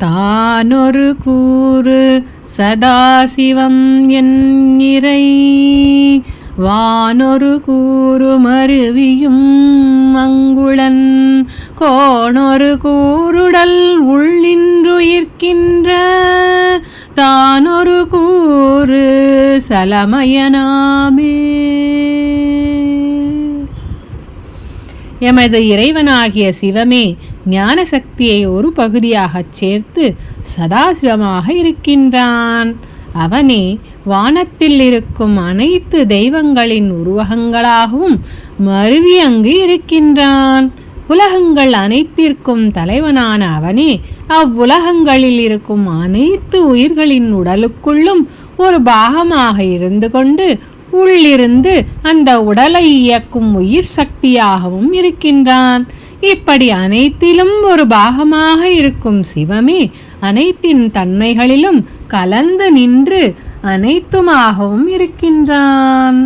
தானொரு கூறு சதாசிவம் என் இறை வானொரு கூறு மருவியும் மங்குளன். கோணொரு கூருடல் உள்ளின்றுயிர்க்கின்ற. தானொரு கூறு சலமயனாமே. எமது இறைவனாகிய சிவமே ஞான சக்தியை ஒரு பகுதியாகச் சேர்த்து சதாசிவமாக இருக்கின்றான். அவனே வானத்தில் இருக்கும் அனைத்து தெய்வங்களின் உருவகங்களாகவும் மருவி அங்கு இருக்கின்றான். உலகங்கள் அனைத்திற்கும் தலைவனான அவனே அவ்வுலகங்களில் இருக்கும் அனைத்து உயிர்களின் உடலுக்குள்ளும் ஒரு பாகமாக இருந்து கொண்டு உள்ளிருந்து அந்த உடலை இயக்கும் உயிர் சக்தியாகவும் இருக்கின்றான். இப்படி அனைத்திலும் ஒரு பாகமாக இருக்கும் சிவமே அனைத்தின் தன்மைகளிலும் கலந்து நின்று அனைத்துமாகவும் இருக்கின்றான்.